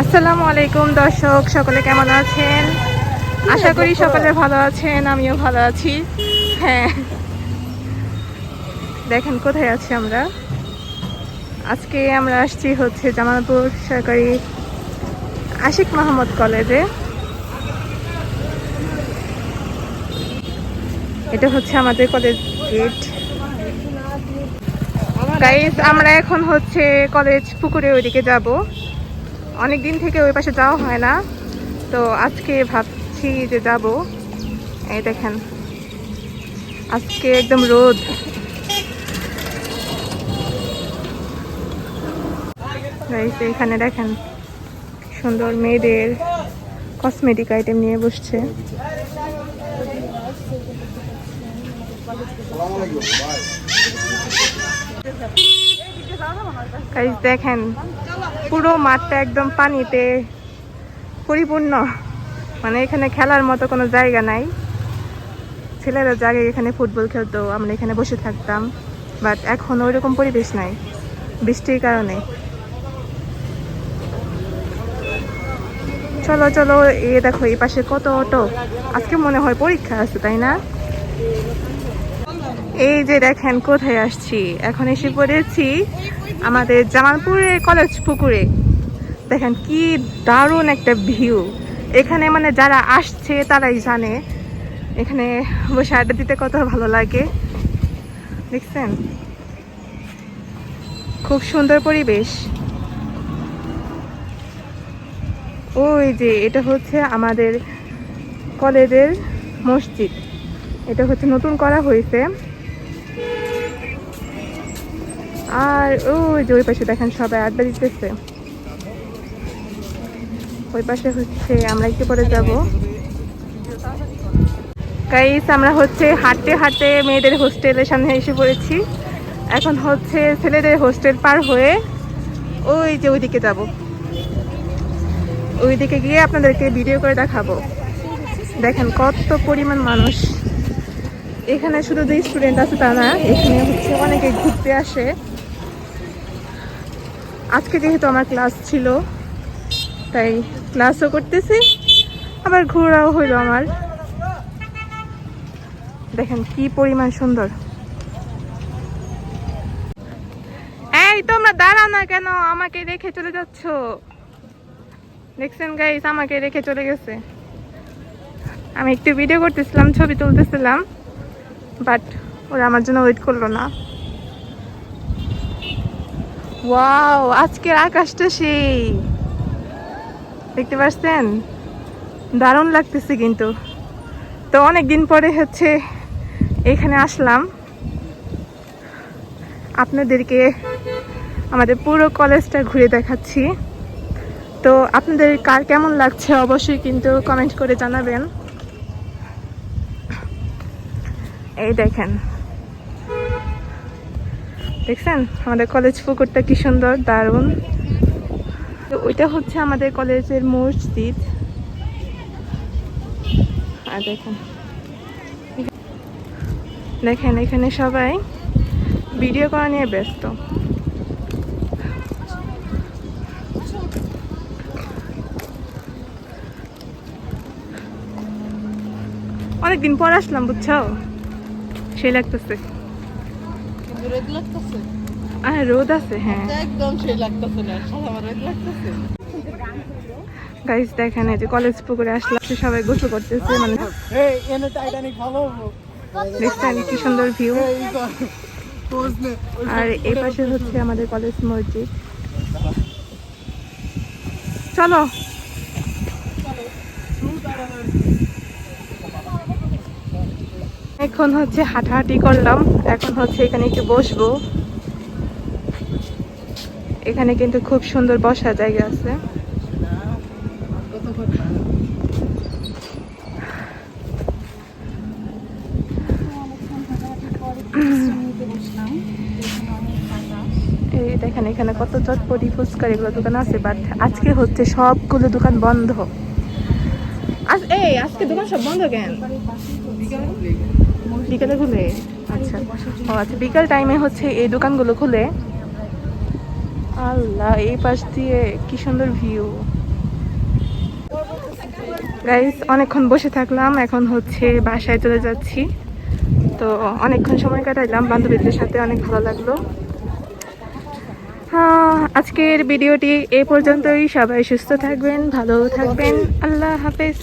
আসসালামু আলাইকুম দর্শক, সকলে কেমন আছেন? আশা করি সকলে ভালো আছেন, আমিও ভালো আছি। হ্যাঁ। দেখেন, কোথায় আছি আমরা? আজকে আমরা আসছি হচ্ছে জামালপুর সরকারি আশিক মাহমুদ কলেজে। এটা হচ্ছে আমাদের কলেজ গেট। গাইস আমরা এখন হচ্ছে কলেজ পুকুরে ওইদিকে যাব। অনেক দিন থেকে ওই পাশে যাওয়া হয় না। তো আজকে ভাবছি যে যাব। এই দেখেন, আজকে একদম রোদ। এখানে দেখেন সুন্দর মেয়েদের কসমেটিক আইটেম নিয়ে বসছে। দেখেন, পুরো মাঠটা একদম পানিতে পরিপূর্ণ। মানে এখানে খেলার মতো কোনো জায়গা নাই। ছেলেরা জায়গায় এখানে ফুটবল খেলতো, আমরা এখানে বসে থাকতাম। বাট এখন ওইরকম পরিবেশ নাই, বৃষ্টির কারণে। চলো চলো, এ দেখো, এই পাশে কত অটো আজকে মনে হয় পরীক্ষা আছে, তাই না? এই যে দেখেন, কোথায় আসছি? এখন এসে পড়েছি আমাদের জামালপুরে, কলেজ পুকুরে। দেখেন, কি দারুণ একটা ভিউ। এখানে মানে যারা আসছে, তারাই জানে। এখানে বসে আড্ডা দিতে কত ভালো লাগে। দেখছেন? খুব সুন্দর পরিবেশ। ওই যে, এটা হচ্ছে আমাদের কলেজের মসজিদ। এটা হচ্ছে নতুন করা হয়েছে। আর ওই যে ওই পাশে দেখেন সবাই আড্ডা দিতেছে। ওই পাশে হচ্ছে আমরা একটু পরে যাব। গাইস আমরা হচ্ছে হাঁটতে হাঁটতে মেয়েদের হোস্টেলের সামনে এসে পড়েছি। এখন হচ্ছে ছেলেদের হোস্টেল পার হয়ে ওই যে ওইদিকে যাব। ওইদিকে গিয়ে আপনাদেরকে ভিডিও করে দেখাবো। দেখেন কত পরিমাণ মানুষ। এখানে শুধু যে স্টুডেন্ট আছে তা না, এখানে হচ্ছে অনেকে ঘুরতে আসে। আজকে যেহেতু আমার ক্লাস ছিল, তাই ক্লাসও করতেছি, আবার ঘোরাও হইল আমার। দেখেন কি পরিমাণ সুন্দর। এই, তোমরা দাঁড়াও না কেন? আমাকে রেখে চলে যাচ্ছ। দেখছেন গাইস আমাকে রেখে চলে গেছে। আমি একটু ভিডিও করতেছিলাম, ছবি তুলতেছিলাম বাট ওরা আমার জন্য ওয়েট করল না। ওয়াও আজকের আকাশটা সেই। দেখতে পাচ্ছেন দারুণ লাগতেছে কিন্তু। তো অনেক দিন পরে হচ্ছে এখানে আসলাম। আপনাদেরকে আমাদের পুরো কলেজটা ঘুরে দেখাচ্ছি। তো আপনাদের কার কেমন লাগছে অবশ্যই কিন্তু কমেন্ট করে জানাবেন। এই দেখেন দেখছেন? আমাদের কলেজ পুকুরটা কি সুন্দর, দারুণ। তো ওইটা হচ্ছে আমাদের কলেজের মসজিদ। আর দেখেন। দেখেন, এখানে সবাই ভিডিও করা নিয়ে ব্যস্ত। অনেকদিন পর আসলাম, বুঝছ? সেই লাগতেছে। রোদ লাগতেছে? আর রোদ আছে হ্যাঁ। একদম সেই লাগতেছে না সাদা আমার রোদ লাগতেছে। গাইস দেখেন এই যে কলেজ পুকুরে আসলাম সবাই গোসল করতেছে মানে এই এনে টাইটানিক ভালো দেখছেন কি সুন্দর ভিউ আর এই পাশে হচ্ছে আমাদের কলেজ মসজিদ। চলো। এখন হচ্ছে হাঁটাহাঁটি করলাম। এখন হচ্ছে এখানে একটু বসবো। এখানে কিন্তু খুব সুন্দর বসার জায়গা আছে। দেখেন এখানে কত চটপটি ফুচকার এগুলো দোকান আছে বাট আজকে হচ্ছে সবগুলো দোকান বন্ধ। আজ এই, আজকে দোকান সব বন্ধ কেন? বিকালে খুলে? আচ্ছা। ও আচ্ছা বিকাল টাইমে হচ্ছে এই দোকানগুলো খুলে। আল্লাহ এই পাশ দিয়ে কি সুন্দর ভিউ গাইস অনেকক্ষণ বসে থাকলাম এখন হচ্ছে বাসায় চলে যাচ্ছি। তো অনেকক্ষণ সময় কাটাইলাম বান্ধবীদের সাথে অনেক ভালো লাগল। হ্যাঁ, আজকের ভিডিওটি এ পর্যন্তই। সবাই সুস্থ থাকবেন ভালো থাকবেন। আল্লাহ হাফেজ।